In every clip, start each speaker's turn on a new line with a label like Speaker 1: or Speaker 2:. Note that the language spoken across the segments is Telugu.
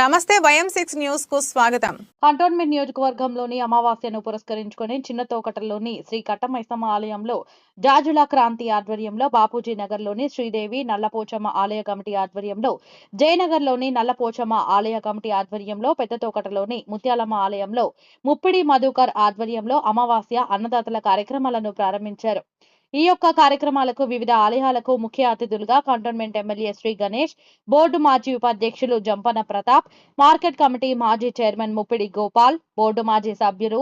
Speaker 1: నమస్తే వయం సిక్స్ న్యూస్కు స్వాగతం.
Speaker 2: కంటోన్మెంట్ నియోజకవర్గంలోని అమావాస్యను పురస్కరించుకొని చిన్న తోకటలోని శ్రీ కట్టమైసమ్మ ఆలయంలో జాజుల క్రాంతి ఆధ్వర్యంలో బాపూజీ నగర్లోని శ్రీదేవి నల్లపోచమ్మ ఆలయ కమిటీ ఆధ్వర్యంలో జయనగర్లోని నల్లపోచమ్మ ఆలయ కమిటీ ఆధ్వర్యంలో పెద్ద తోకటలోని ముత్యాలమ్మ ఆలయంలో ముప్పిడి మధుకర్ ఆధ్వర్యంలో అమావాస్య అన్నదాతల కార్యక్రమాలను ప్రారంభించారు. ఈ యొక్క కార్యక్రమాలకు వివిధ ఆలయాలకు ముఖ్య అతిథులుగా cantonment MLA Shri Ganesh board మాజీ ఉపాధ్యక్షులు జంపన ప్రతాప్ మార్కెట్ కమిటీ మాజీ చైర్మన్ ముప్పిడి గోపాల్ బోర్డు మాజీ సభ్యులు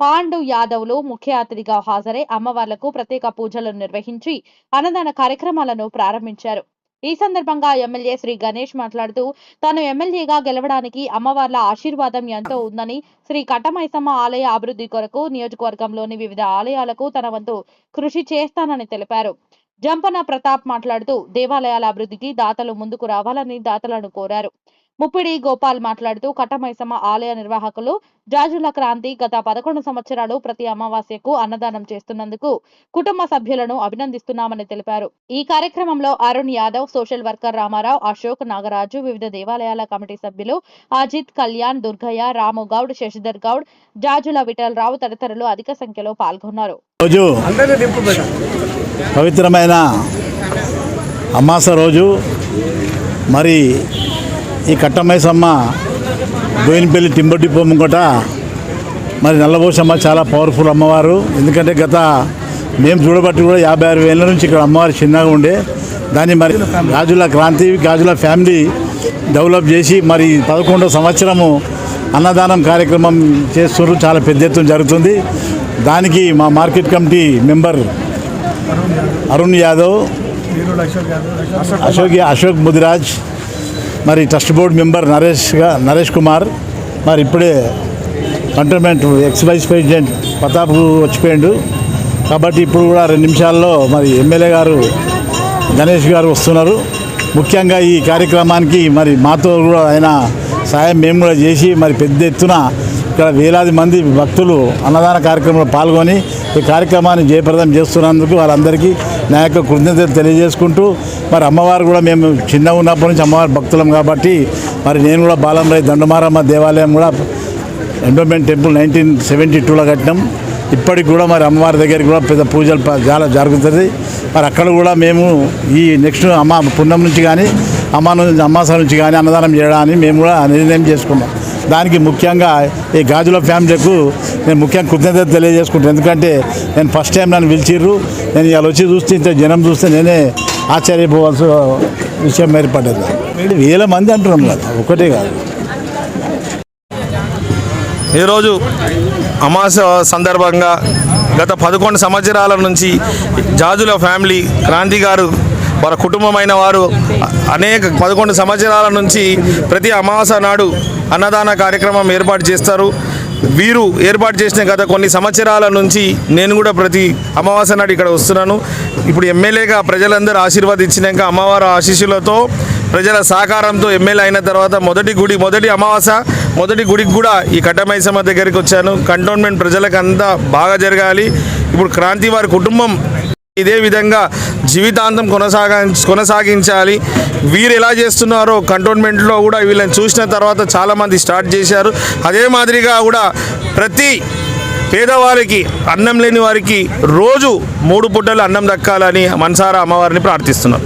Speaker 2: పాండు యాదవ్లు ముఖ్య అతిథిగా హాజరై అమ్మవార్లకు ప్రత్యేక పూజలను నిర్వహించి అన్నదాన కార్యక్రమాలను ప్రారంభించారు. ఈ సందర్భంగా ఎమ్మెల్యే శ్రీ గణేష్ మాట్లాడుతూ తాను ఎమ్మెల్యేగా గెలవడానికి అమ్మవార్ల ఆశీర్వాదం ఎంతో ఉందని శ్రీ కట్టమైసమ్మ ఆలయ అభివృద్ధి కొరకు నియోజకవర్గంలోని వివిధ ఆలయాలకు తన వంతు కృషి చేస్తానని తెలిపారు. జంపన ప్రతాప్ మాట్లాడుతూ దేవాలయాల అభివృద్ధికి దాతలు ముందుకు రావాలని దాతలను కోరారు. ముప్పిడి గోపాల్ మాట్లాడుతూ కట్టమైసమ్మ ఆలయ నిర్వాహకులు జాజుల క్రాంతి గత పదకొండు సంవత్సరాలు ప్రతి అమావాస్యకు అన్నదానం చేస్తున్నందుకు కుటుంబ సభ్యులను అభినందిస్తున్నామని తెలిపారు. ఈ కార్యక్రమంలో అరుణ్ యాదవ్ సోషల్ వర్కర్ రామారావు అశోక్ నాగరాజు వివిధ దేవాలయాల కమిటీ సభ్యులు అజిత్ కళ్యాణ్ దుర్గయ్య రాము గౌడ్ శశిధర్ గౌడ్ జాజుల విఠల్ రావు తదితరులు అధిక సంఖ్యలో పాల్గొన్నారు.
Speaker 3: పవిత్రమైన అమాస రోజు. మరి ఈ కట్టమైసమ్మ బోయినపల్లి టింబర్ డిపో ముంగట మరి నల్లబోసమ్మ చాలా పవర్ఫుల్ అమ్మవారు. ఎందుకంటే గత మేము చూడబట్టి కూడా యాభై ఆరు వేల నుంచి ఇక్కడ అమ్మవారు చిన్నగా ఉండే. దాన్ని మరి గాజుల క్రాంతి గాజుల ఫ్యామిలీ డెవలప్ చేసి మరి పదకొండో సంవత్సరము అన్నదానం కార్యక్రమం చేస్తున్నారు. చాలా పెద్ద ఎత్తున జరుగుతుంది. దానికి మా market committee member Arun Yadav. Ashok Ashok Mudiraj మరి ట్రస్ట్ బోర్డ్ మెంబర్ నరేష్గా నరేష్ కుమార్. మరి ఇప్పుడే cantonment ex vice president Pratap వచ్చిపోయిండు. కాబట్టి ఇప్పుడు కూడా రెండు నిమిషాల్లో మరి ఎమ్మెల్యే గారు గణేష్ గారు వస్తున్నారు. ముఖ్యంగా ఈ కార్యక్రమానికి మరి మాతో కూడా ఆయన సాయం మేము కూడా చేసి మరి పెద్ద ఎత్తున ఇక్కడ వేలాది మంది భక్తులు అన్నదాన కార్యక్రమంలో పాల్గొని ఈ కార్యక్రమాన్ని జయప్రదం చేస్తున్నందుకు వారందరికీ నా యొక్క కృతజ్ఞతలు తెలియజేసుకుంటూ మరి అమ్మవారు కూడా మేము చిన్న ఉన్నప్పటి నుంచి అమ్మవారి భక్తులం కాబట్టి మరి నేను కూడా బాలంరాయ్ దండమారమ్మ దేవాలయం కూడా ఎండోమెంట్ టెంపుల్ నైన్టీన్ సెవెంటీ టూలో కట్టినాం. ఇప్పటికి కూడా మరి అమ్మవారి దగ్గరికి కూడా పెద్ద పూజలు చాలా జరుగుతుంది. మరి అక్కడ కూడా మేము ఈ నెక్స్ట్ అమ్మ పుణ్యం నుంచి కానీ అమ్మ నుంచి అమ్మాస నుంచి కానీ అన్నదానం చేయడానికి మేము కూడా నిర్ణయం చేసుకున్నాం. దానికి ముఖ్యంగా ఈ గాజుల ఫ్యామిలీకు నేను ముఖ్యంగా కృతజ్ఞత తెలియజేసుకుంటాను ఎందుకంటే నేను ఫస్ట్ టైం నన్ను పిలిచిర్రు. నేను ఇలా వచ్చి చూస్తే ఇంత జనం చూస్తే నేనే ఆశ్చర్యపోవాల్సిన విషయం ఏర్పడ్డది. వేల మంది అంటున్నాం కదా ఒకటే కాదు.
Speaker 4: ఈరోజు అమాస సందర్భంగా గత పదకొండు సంవత్సరాల నుంచి జాజుల ఫ్యామిలీ క్రాంతి గారు వారి కుటుంబమైన వారు అనేక పదకొండు సంవత్సరాల నుంచి ప్రతి అమావాస నాడు అన్నదాన కార్యక్రమం ఏర్పాటు చేస్తారు. వీరు ఏర్పాటు చేసిన గత కొన్ని సంవత్సరాల నుంచి నేను కూడా ప్రతి అమావాస్య నాడు ఇక్కడ వస్తున్నాను. ఇప్పుడు ఎమ్మెల్యేగా ప్రజలందరూ ఆశీర్వాదించినాక అమ్మవారి ఆశీస్సులతో ప్రజల సహకారంతో ఎమ్మెల్యే అయిన తర్వాత మొదటి గుడి మొదటి అమావాస మొదటి గుడికి కూడా ఈ కట్టమైసమ్మ దగ్గరికి వచ్చాను. కంటోన్మెంట్ ప్రజలకు అంతా బాగా జరగాలి. ఇప్పుడు క్రాంతి వారి కుటుంబం ఇదే విధంగా జీవితాంతం కొనసాగా కొనసాగించాలి. వీరు ఎలా చేస్తున్నారో కంటోన్మెంట్లో కూడా వీళ్ళని చూసిన తర్వాత చాలామంది స్టార్ట్ చేశారు. అదే మాదిరిగా కూడా ప్రతి పేదవారికి అన్నం లేని వారికి రోజు మూడు పుట్టలు అన్నం దక్కాలని మనసారా అమ్మవారిని ప్రార్థిస్తున్నాం.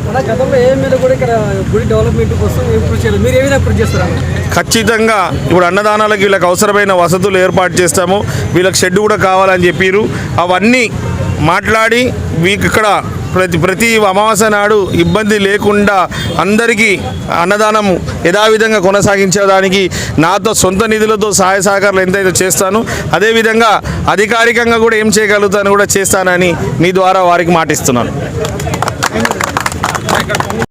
Speaker 4: ఖచ్చితంగా ఇప్పుడు అన్నదానాలకు వీళ్ళకి అవసరమైన వసతులు ఏర్పాటు చేస్తాము. వీళ్ళకి షెడ్ కూడా కావాలని చెప్పారు. అవన్నీ మాట్లాడి వీకి ఇక్కడ ప్రతి ప్రతి అమావాస్య నాడు ఇబ్బంది లేకుండా అందరికీ అన్నదానం యథావిధంగా కొనసాగించేదానికి నాతో సొంత నిధులతో సహాయ సహకారాలు ఎంతైతే చేస్తాను అదేవిధంగా అధికారికంగా కూడా ఏం చేయగలుగుతాను కూడా చేస్తానని మీ ద్వారా వారికి మాటిస్తున్నాను.